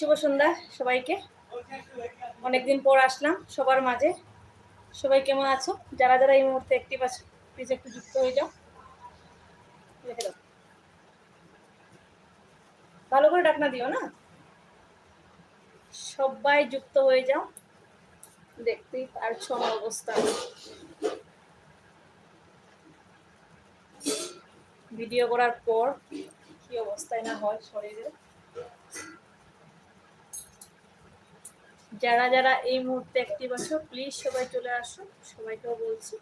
শুভ সন্ধ্যা সবাইকে। অনেকদিন পর আসলাম সবার মাঝে। সবাই কেমন আছো? যারা যারা এই মুহূর্তে অ্যাক্টিভ আছো প্লিজ একটু যুক্ত হয়ে যাও। ভালো করে ডাকনা দিও, না? সবাই যুক্ত হয়ে যাও। দেখতেই পারছ আমার অবস্থা। ভিডিও করার পর কি অবস্থায় না হয় শরীরে। যারা যারা এই মুহূর্তে অ্যাক্টিভ আছো প্লিজ সবাই চলে আসো সবাইকেও বলছি।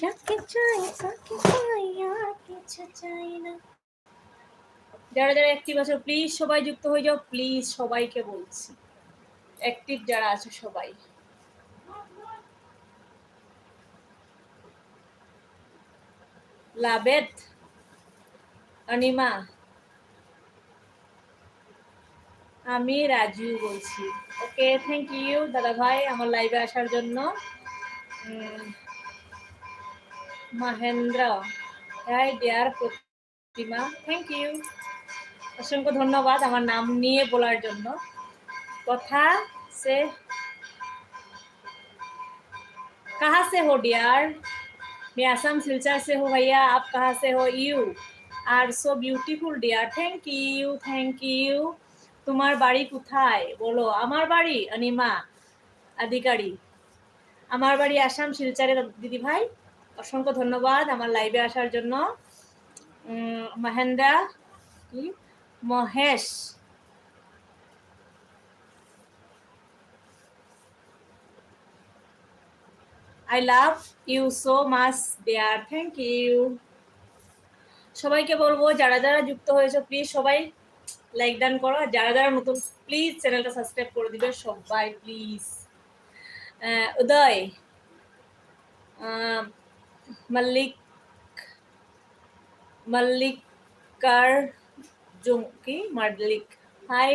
যাকে চাই, তাকে পাই আর কিছু চাই না। যারা যারা অ্যাক্টিভ আছো প্লিজ সবাই যুক্ত হয়ে যাও প্লিজ সবাইকে বলছি। অ্যাক্টিভ যারা আছে, সবাই। অনিমা, আমি রাজু বলছি। ওকে থ্যাংক ইউ দাদা ভাই, আমার লাইভে আসার জন্য। Mahendra. hi dear Pratima thank you অসংখ্য ধন্যবাদ আমার নাম নিয়ে বলার জন্য কথা সে कहाँ से हो डियर मैं असम सिलचर से हूँ भैया आप कहाँ से हो you are so beautiful dear thank you thank you তোমার বাড়ি কোথায় বলো আমার বাড়ি অনিমা আধিকারী আমার বাড়ি আসাম শিলচারের দিদি ভাই অসংখ্য ধন্যবাদ আমার লাইভে আসার জন্য। মহেন্দ্রা, কি? Mahesh. I love you so much there thank you সবাইকে বলব, যারা যারা যুক্ত হয়েছে প্লিজ সবাই লাইক দান করো। আর যারা যারা নতুন প্লিজ চ্যানেলটা সাবস্ক্রাইব করে দিবে সবাই প্লিজ উদয় মল্লিক মল্লিকার জুমকি মার্লিক হাই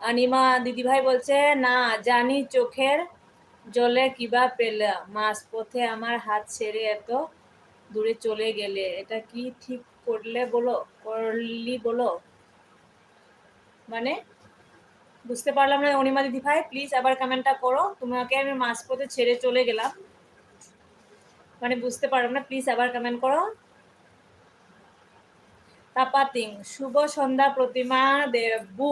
অনিমা দিদিভাই বলছে, না, জানি চোখের জলে কিবা পেলে মাস পথে আমার হাত ছেড়ে এত দূরে চলে গেলে, এটা কি ঠিক করলে বলো, করলি বলো? মানে বুঝতে পারলাম না, অনিমা দিদি ভাই প্লিজ আবার কমেন্টটা করো, তোমাকে আমি মাস পথে ছেড়ে চলে গেলাম। মানে বুঝতে পারলাম না প্লিজ আবার কমেন্ট করো। তাপাতিং, শুভ সন্ধ্যা প্রতিমা দেবু।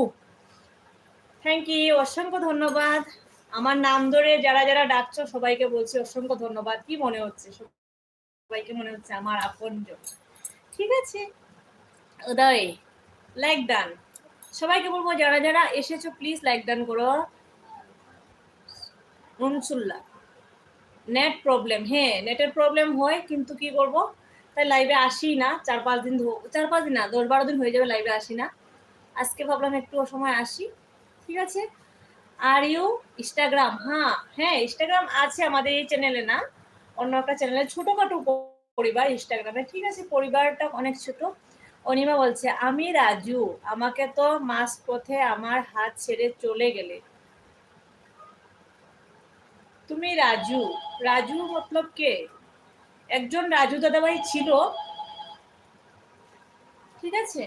থ্যাংক ইউ অসংখ্য ধন্যবাদ। আমার নাম ধরে যারা যারা ডাকছো, সবাইকে বলছি অসংখ্য ধন্যবাদ। কি মনে হচ্ছে? সবাইকে মনে হচ্ছে আমার আপন ঠিক আছে। উদয় লাইক ডান সবাইকে বলব, যারা যারা এসেছ প্লিজ লাইক ডান করো। উনসুল্লাহ নেট প্রবলেম হ্যাঁ নেটের প্রবলেম হয়, কিন্তু কি করব? তাই লাইভে আসি না, চার পাঁচ দিন চার পাঁচ দিন না, দশ বারো দিন হয়ে যাবে লাইভে আসি না। আজকে ভাবলাম একটু সময় আসি, ঠিক আছে? আর ইউ ইনস্টাগ্রাম হ্যাঁ হ্যাঁ ইনস্টাগ্রাম আছে আমাদের এই চ্যানেলে না, অন্য একটা চ্যানেলে ছোটোখাটো পরিবার ইনস্টাগ্রামে ঠিক আছে? পরিবারটা অনেক ছোট। অনিমা বলছে, আমি রাজু, আমাকে তো মাস পথে আমার হাত ছেড়ে চলে গেলে। তুমি রাজু রাজু মতলব কে? একজন রাজু দাদাভাই ছিল। ঠিক আছে?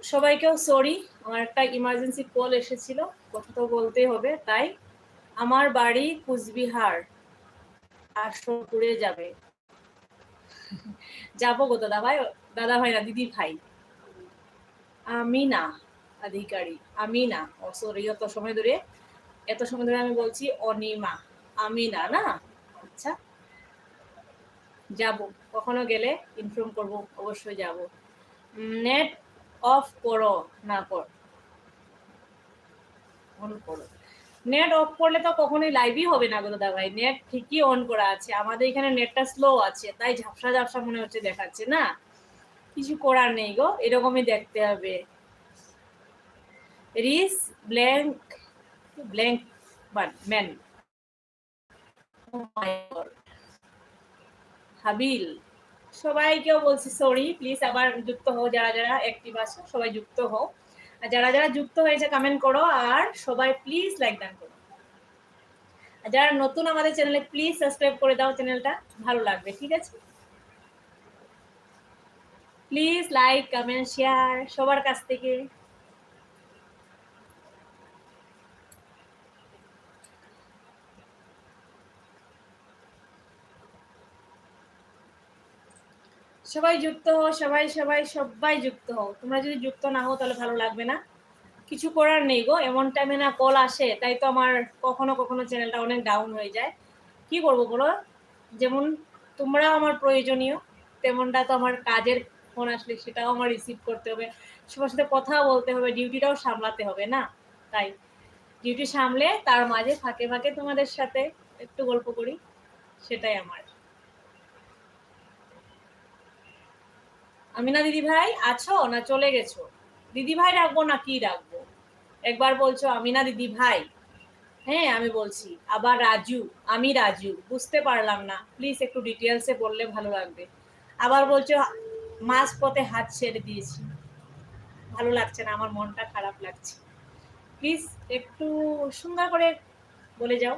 সবাইকেও সরি আমার একটা ইমার্জেন্সি কল এসেছিল, কথা তো বলতেই হবে, তাই আমার বাড়ি কুচবিহার আশরপুরে যাবে। যাব গো দাদা ভাই দাদা ভাই না, দিদি ভাই। আমি না অধিকারী আমি না, ও সরি এত সময় ধরে, এত সময় ধরে আমি বলছি অনিমা, আমি না না? আচ্ছা যাব। কখনো গেলে ইনফর্ম করব, অবশ্যই যাব। নেট অফ করো, না কর। অন করো। নেট অফ করলে তো কখনোই লাইভই হবে না দাদা ভাই নেট ঠিকই অন করা আছে। আমাদের এখানে নেটটা স্লো আছে, তাই ঝাপসা ঝাপসা মনে হচ্ছে দেখাচ্ছে, না? কিছু করার নেই গো, এরকমই দেখতে হবে। রিস ব্ল্যাঙ্ক ব্ল্যাঙ্ক ম্যান হাবিল। সবাইকেও বলছি সরি প্লিজ আবার যুক্ত হও, যারা যারা অ্যাক্টিভ আছো, সবাই যুক্ত হও। আর যারা যারা যুক্ত হয়েছে কমেন্ট করো, আর সবাই প্লিজ লাইক দান করো। আর যারা নতুন আমাদের চ্যানেলে প্লিজ সাবস্ক্রাইব করে দাও চ্যানেলটা ভালো লাগবে, ঠিক আছে? প্লিজ লাইক কমেন্ট শেয়ার সবার কাছ থেকে। সবাই যুক্ত হও, সবাই সবাই সবাই যুক্ত হও। তোমরা যদি যুক্ত না হও, তাহলে ভালো লাগবে না। কিছু করার নেই গো, এমন টাইমে না কল আসে, তাই তো আমার কখনো কখনো চ্যানেলটা অনেক ডাউন হয়ে যায়। কি করব বলো? যেমন তোমরাও আমার প্রয়োজনীয়, তেমনটা তো আমার কাজের ফোন আসলে সেটাও আমার রিসিভ করতে হবে। সবার সাথে কথা বলতে হবে ডিউটিটাও সামলাতে হবে না? তাই ডিউটি সামলে তার মাঝে ফাঁকে ফাঁকে তোমাদের সাথে একটু গল্প করি, সেটাই আমার। আমিনা দিদি ভাই আছো না চলে গেছো? দিদি ভাই রাখব না কি রাখব? একবার বলছো আমিনা দিদি ভাই হ্যাঁ আমি বলছি, আবার রাজু, আমি রাজু, বুঝতে পারলাম না। প্লিজ একটু ডিটেলসে বললে ভালো লাগবে। আবার বলছো মাঝ পথে হাত ছেড়ে দিয়েছি। ভালো লাগছে না, আমার মনটা খারাপ লাগছে। প্লিজ একটু সুন্দর করে বলে যাও।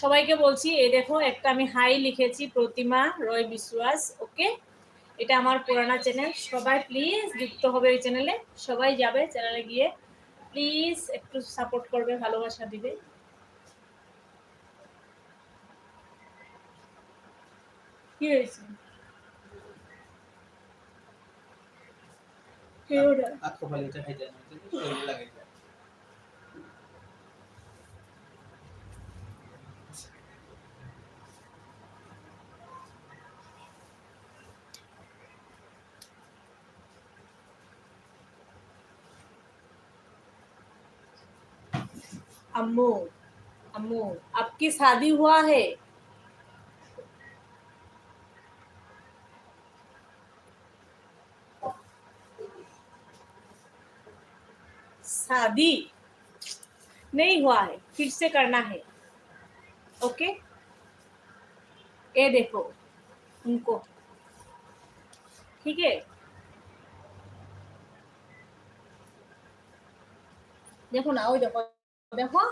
সবাইকে বলছি এই দেখো একটা আমি হাই লিখেছি প্রতিমা রয় বিশ্বাস ওকে? এটা আমার পুরানা চ্যানেল। সবাই প্লিজ যুক্ত হবে ওই চ্যানেলে। সবাই যাবে চ্যানেলে গিয়ে। প্লিজ একটু সাপোর্ট করবে ভালোবাসা দিবে। কি হয়েছে? খাইতে শরীর লাগে अम्मो अम्मो, आपकी शादी हुआ है? शादी नहीं हुआ है, फिर से करना है। ओके? ये देखो उनको। ठीक है? देखो ना, वो देखो দেখো।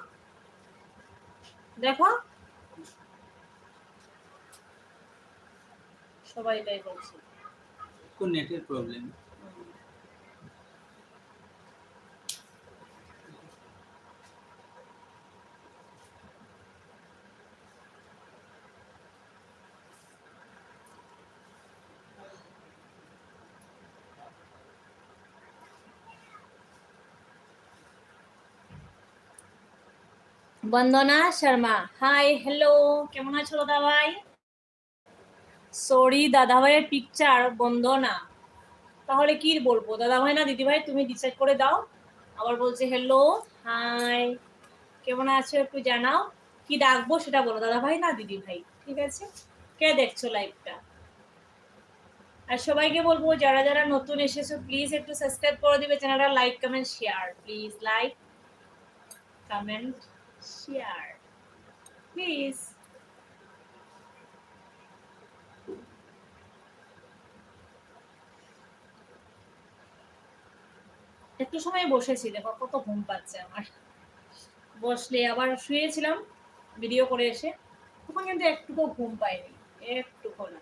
দেখো। সবাই তাই বলছে। কোন নেটের problem Bandana Sharma. Hi hello কেমন আছো দাদা ভাই সরি দাদা ভাইয়ের পিকচার বন্দনা। তাহলে কি বলব? দাদা ভাই না দিদি ভাই তুমি ডিসাইড করে দাও। আবার বলছে হ্যালো হাই কেমন আছো একটু জানাও। কি ডাকবো সেটা বলো। দাদা ভাই না দিদি ভাই ঠিক আছে? কে দেখছ লাইভটা আর সবাইকে বলব, যারা যারা নতুন এসেছ প্লিজ একটু সাবস্ক্রাইব করে দিবে। চ্যানেলটা like comment share please like comment share. Please. একটু সময় বসেছি দেখো কত ঘুম পাচ্ছে আমার বসলে আবার শুয়েছিলাম ভিডিও করে এসে, তখন কিন্তু একটুকু ঘুম পাইনি, একটুকু না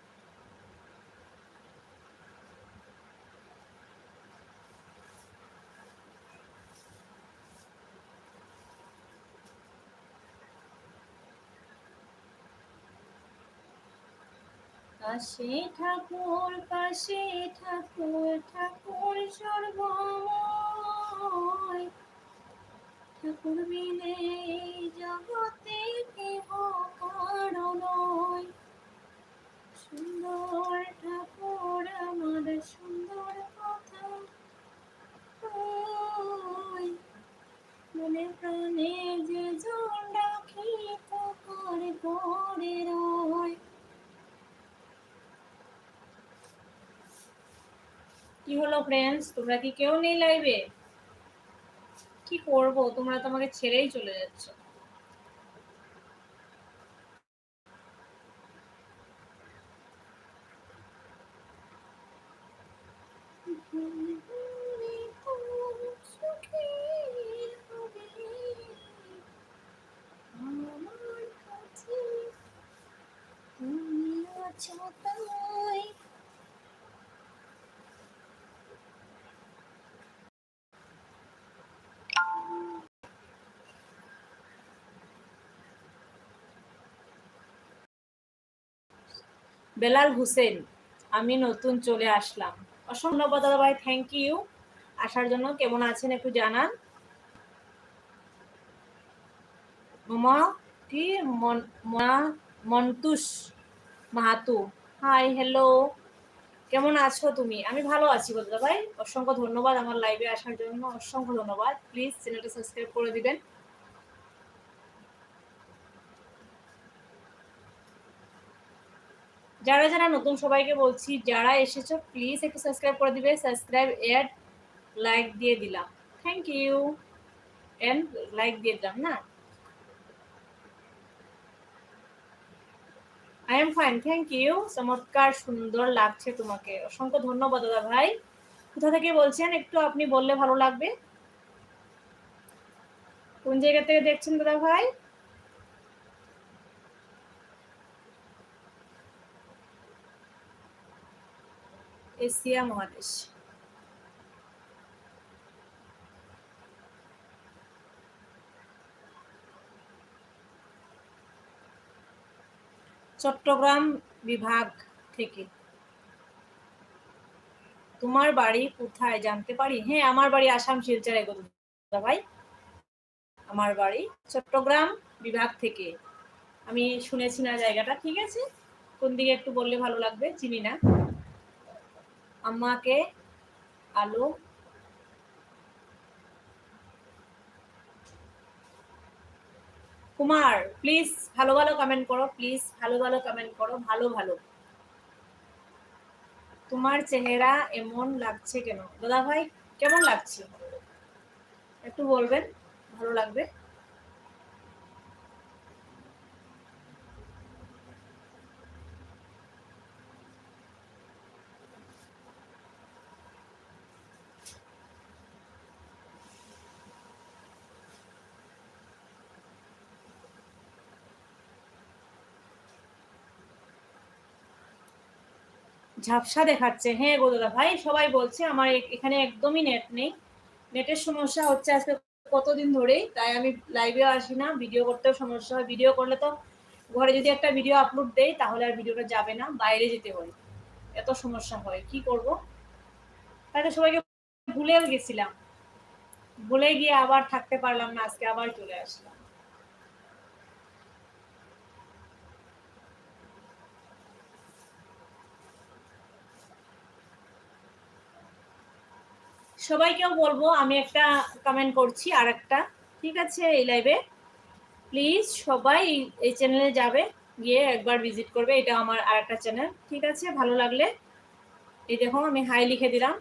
পাশে ঠাকুর পাশে ঠাকুর ঠাকুর সর্বময়। ঠাকুর বিনে জগতে কেহ কারণ সুন্দর হলো ফ্রেন্ডস তোমরা কি কেউ নেই লাইভে কি করব? তোমরা তো আমাকে ছেড়েই চলে যাচ্ছ আমার কাছে তুমি আছো তাই বেলাল হোসেন, আমি নতুন চলে আসলাম। অসংখ্য দাদা ভাই থ্যাংক ইউ আসার জন্য কেমন আছেন একটু জানান। মামা, কি মন মন্তুষ মাহাতু। হাই হ্যালো কেমন আছো তুমি? আমি ভালো আছি দাদা ভাই অসংখ্য ধন্যবাদ আমার লাইভে আসার জন্য। অসংখ্য ধন্যবাদ। প্লিজ চ্যানেলটা সাবস্ক্রাইব করে দিবেন। যারা যারা নতুন সবাইকে বলছি, যারা এসেছ প্লিজ একটু সাবস্ক্রাইব করে দিবে। সাবস্ক্রাইব এড লাইক দিয়ে দিলাম। থ্যাংক ইউ এন্ড লাইক দিয়ে দিলাম, না? I am fine thank you চমৎকার, সুন্দর লাগছে তোমাকে। অসংখ্য ধন্যবাদ, দাদা ভাই। কোথা থেকে বলছেন? একটু আপনি বললে ভালো লাগবে। কোন জায়গা থেকে দেখছেন, দাদা ভাই? এশিয়া মহাদেশ। চট্টগ্রাম বিভাগ থেকে। তোমার বাড়ি কোথায় জানতে পারি? হ্যাঁ আমার বাড়ি আসাম শিলচরে ভাই আমার বাড়ি চট্টগ্রাম বিভাগ থেকে। আমি শুনেছি না জায়গাটা, ঠিক আছে? কোন দিকে একটু বললে ভালো লাগবে? চিনি না। আমাকে আলো কুমার প্লিজ ভালো ভালো কমেন্ট করো প্লিজ ভালো ভালো কমেন্ট করো, ভালো ভালো। তোমার চেহারা এমন লাগছে কেন? দাদা ভাই কেমন লাগছে? একটু বলবেন, ভালো লাগবে। ঝাপসা দেখাচ্ছে হ্যাঁ গো দাদা ভাই, সবাই বলছে আমার এখানে একদমই নেট নেই। নেটের সমস্যা হচ্ছে আজকে কতদিন ধরেই, তাই আমি লাইভেও আসি না। ভিডিও করতেও সমস্যা হয়। ভিডিও করলে তো ঘরে যদি একটা ভিডিও আপলোড দেই, তাহলে আর ভিডিওটা যাবে না, বাইরে যেতে হয়। এত সমস্যা হয়। কি করব? তাই তো সবাইকে ভুলেও গেছিলাম। ভুলে গিয়ে আবার থাকতে পারলাম না, আজকে আবার চলে আসলাম। সবাইকেও বলব, আমি একটা কমেন্ট করছি আর একটা ঠিক আছে, এই লাইভে প্লিজ সবাই এই- চ্যানেলে যাবে, গিয়ে একবার ভিজিট করবে এটা আমার আর একটা চ্যানেল ঠিক আছে, ভালো লাগলে। এই দেখো, আমি হাই লিখে দিলাম।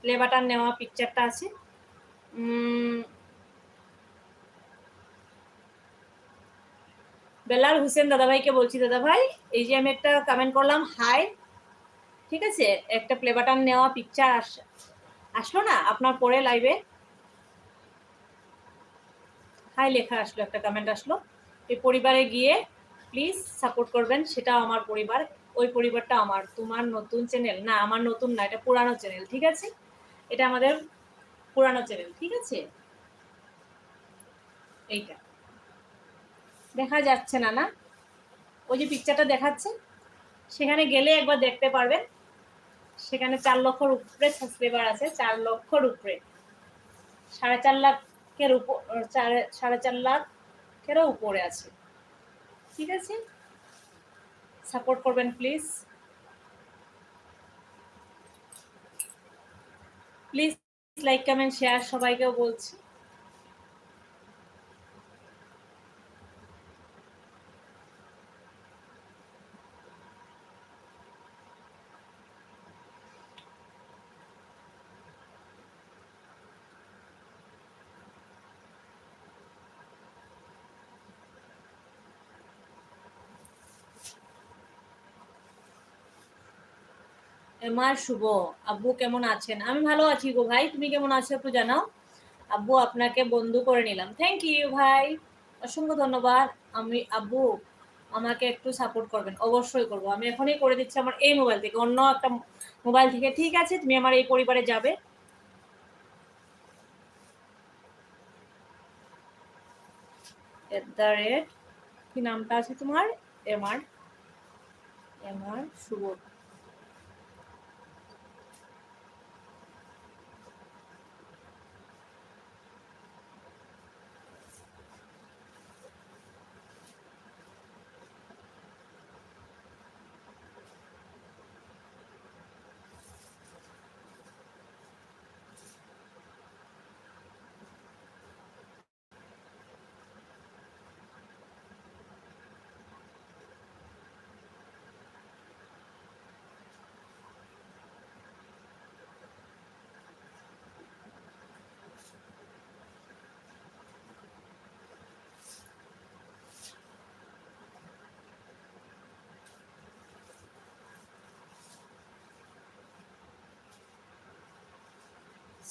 প্লে বাটন নেওয়া পিকচারটা আছে। বেলাল হোসেন দাদাভাইকে বলছি, দাদাভাই, এই যে আমি একটা কমেন্ট করলাম হাই ঠিক আছে, একটা প্লে বাটন নেওয়া পিকচার আসলো না? আপনার পরে লাইভে হাই লেখা আসলো, একটা কমেন্ট আসলো। এই পরিবারে গিয়ে প্লিজ সাপোর্ট করবেন, সেটাও আমার পরিবার। ওই পরিবারটা আমার, তোমার নতুন চ্যানেল না, আমার নতুন না, এটা পুরানো চ্যানেল ঠিক আছে? এটা আমাদের পুরানো চ্যানেল ঠিক আছে? এইটা। দেখা যাচ্ছে না না? ওই যে পিকচারটা দেখাচ্ছে, সেখানে গেলে একবার দেখতে পারবেন। সেখানে চার লক্ষর উপরে সাবস্ক্রাইবার আছে, চার লক্ষর উপরে। সাড়ে চার লাখের উপর সাড়ে চার লাখেরও উপরে আছে। ঠিক আছে? সাপোর্ট করবেন please please like comment share সবাইকেও বলছি। এমার শুভ। আব্বু কেমন আছেন? আমি ভালো আছি গো ভাই, তুমি কেমন আছো একটু জানাও? আব্বু, আপনাকে বন্ধু করে নিলাম। থ্যাংক ইউ ভাই। অসংখ্য ধন্যবাদ। আমি, আব্বু, আমাকে একটু সাপোর্ট করবেন। অবশ্যই করব। আমি এখনই করে দিচ্ছি আমার এই মোবাইল থেকে। অন্য একটা মোবাইল থেকে। ঠিক আছে, তুমি আমার এই পরিবারে যাবে। এট দ্য রেট কি নামটা আছে তোমার? এমআর। এমআর শুভ।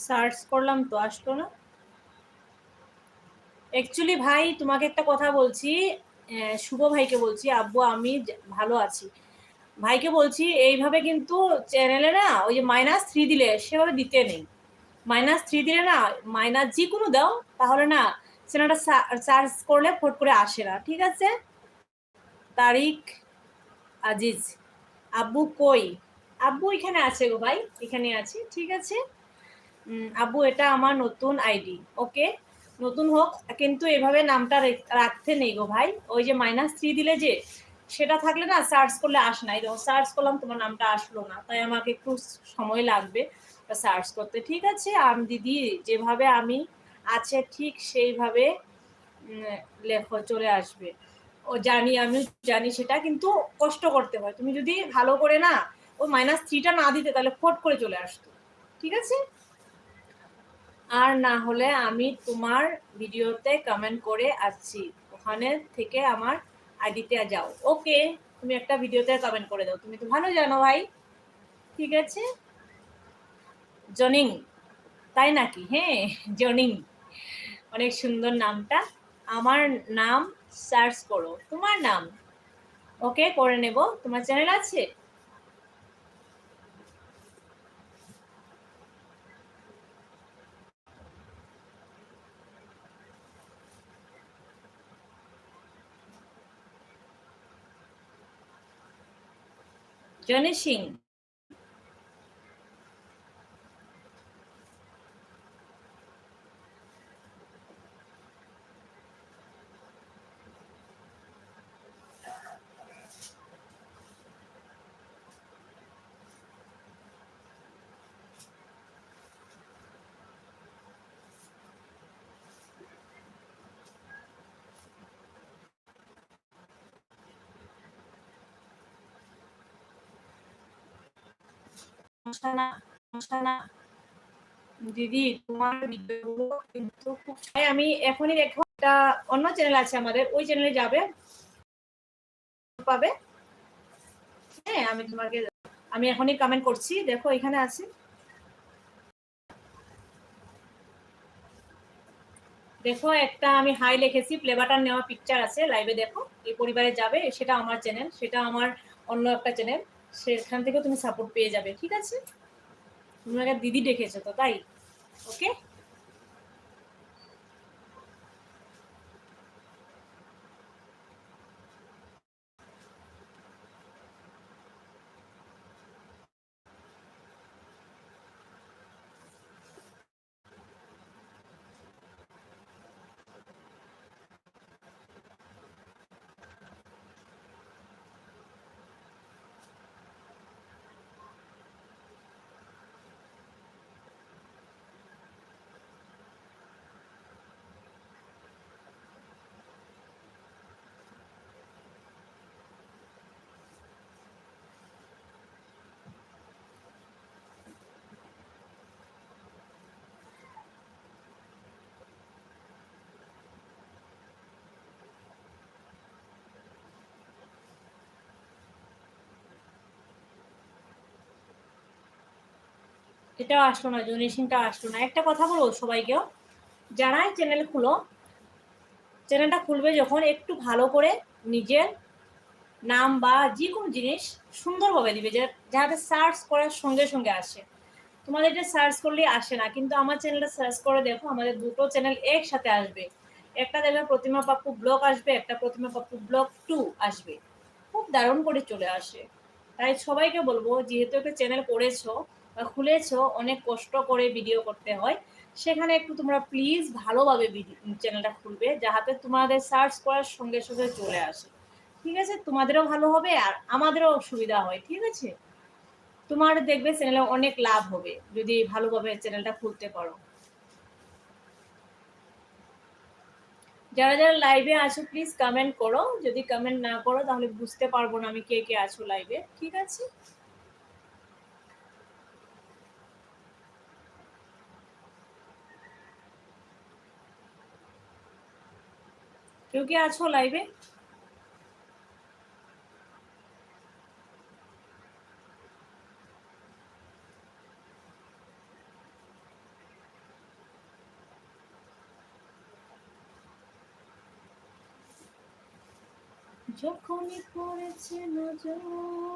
সার্চ করলাম তো আসলো না। অ্যাকচুয়ালি ভাই, তোমাকে একটা কথা বলছি শুভ ভাইকে বলছি, আব্বু আমি ভালো আছি। ভাইকে বলছি, এইভাবে কিন্তু চ্যানেলে না, ওই যে মাইনাস থ্রি দিলে সেভাবে দিতে নেই। মাইনাস থ্রি দিলে না মাইনাস যে কোনো দাও, তাহলে না চ্যানেলটা সার্চ করলে ফট করে আসে না। ঠিক আছে? তারিক আজিজ। আব্বু কই? আব্বু এখানে আছে গো ভাই এখানে আছে। ঠিক আছে? আব্বু, এটা আমার নতুন আইডি, ওকে? নতুন হোক, কিন্তু এভাবে নামটা রাখতে নেই গো ভাই। ওই যে মাইনাস থ্রি দিলে যে, সেটা থাকলে না সার্চ করলে আস না। দেখো সার্চ করলাম, তোমার নামটা আসলো না। তাই আমাকে একটু সময় লাগবে সার্চ করতে। ঠিক আছে, আমি দিদি, যেভাবে আমি আছে, ঠিক সেইভাবে লেখো, চলে আসবে। ও জানি আমি জানি সেটা, কিন্তু কষ্ট করতে হয়। তুমি যদি ভালো করে না, ও মাইনাস থ্রিটা না দিতে, তাহলে ফট করে চলে আসতো। ঠিক আছে? আর না হলে আমি তোমার ভিডিওতে কমেন্ট করে আসছি। ওখানে থেকে আমার আইডিতে যাও। ওকে, তুমি একটা ভিডিওতে কমেন্ট করে দাও। তুমি তো ভালো জানো ভাই। ঠিক আছে? জনিং, তাই নাকি? হ্যাঁ জনিং। অনেক সুন্দর নামটা। আমার নাম সার্চ করো। তোমার নাম? ওকে, করে নেব। তোমার চ্যানেল আছে? জনি সিং দিদি, তোমার ভিডিওগুলো কিন্তু খুব আমি এখনই দেখো, একটা অন্য চ্যানেল আছে আমাদের, ওই চ্যানেলে যাবে। পাবে। হ্যাঁ আমি তোমাকে, আমি এখনই কমেন্ট করছি। দেখো, এখানে আছে। দেখো, একটা আমি হাই লিখেছি প্লেবাটার নেওয়া পিকচার আছে লাইভে দেখো। এই পরিবারে যাবে, সেটা আমার চ্যানেল সেটা আমার অন্য একটা চ্যানেল সেখান থেকে তুমি সাপোর্ট পেয়ে যাবে, ঠিক আছে? তুমি আমাকে দিদি ডেকেছো তো, তাই? ওকে এটাও আসলো না ডোনেশনটা আসলো না। একটা কথা বলব সবাইকেও, যারাই চ্যানেল খুলো চ্যানেলটা খুলবে যখন একটু ভালো করে নিজের নাম বা যে কোনো জিনিস সুন্দরভাবে দিবে যাতে সার্চ করার সঙ্গে সঙ্গে আসে। তোমাদের এটা সার্চ করলে আসে না, কিন্তু আমার চ্যানেলটা সার্চ করে দেখো, আমাদের দুটো চ্যানেল একসাথে আসবে। একটা দেখবে প্রতিমা পাপ্পু ব্লগ আসবে, একটা প্রতিমা পাপ্পু ব্লগ টু আসবে। খুব দারুণ করে চলে আসে। তাই সবাইকে বলব, যেহেতু একটা চ্যানেল করেছ খুলেছো, অনেক কষ্ট করে ভিডিও করতে হয়। সেখানে একটু তোমরা প্লিজ ভালোভাবে চ্যানেলটা খুলবে যাহাতে তোমাদের সার্চ করার সঙ্গে সঙ্গে চলে আসে। ঠিক আছে? তোমাদেরও ভালো হবে আর আমাদেরও সুবিধা হয়, ঠিক আছে? তোমার দেখবে চ্যানেলে অনেক লাভ হবে, যদি ভালোভাবে চ্যানেলটা খুলতে পারো। যারা যারা লাইভে আছো প্লিজ কমেন্ট করো। যদি কমেন্ট না করো, তাহলে বুঝতে পারব না আমি কে কে আছো লাইভে ঠিক আছে? কেউ কি আছো লাইভে যখনই পড়েছে নজর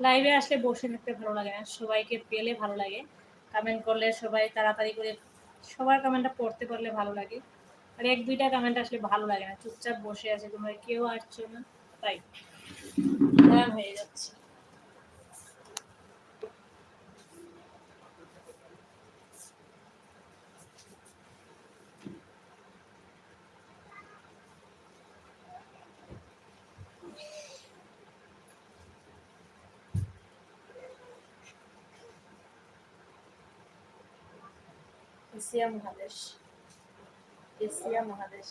লাইভে আসলে বসে থাকতে ভালো লাগে না। সবাইকে পেলে ভালো লাগে। কমেন্ট করলে সবাই তাড়াতাড়ি করে সবার কমেন্টটা পড়তে পারলে ভালো লাগে। আর এক, দুইটা কমেন্ট আসলে ভালো লাগে না। চুপচাপ বসে আছে, তোমরা কেউ আসছো না। তাই। হ্যাঁ হয়ে যাচ্ছে। এশিয়া মহাদেশ এশিয়া মহাদেশ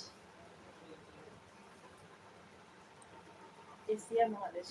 এশিয়া মহাদেশ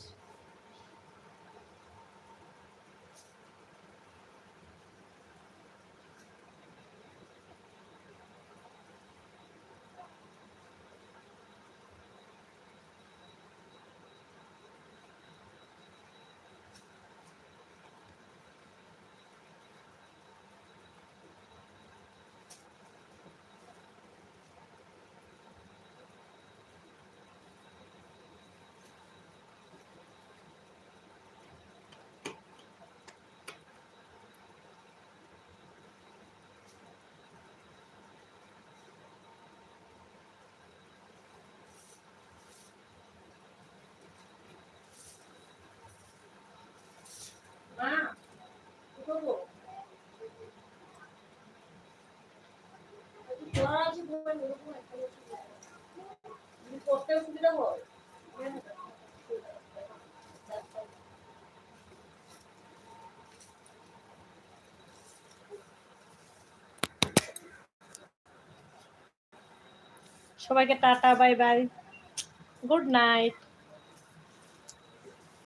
সবাইকে tata bye bye. Good night.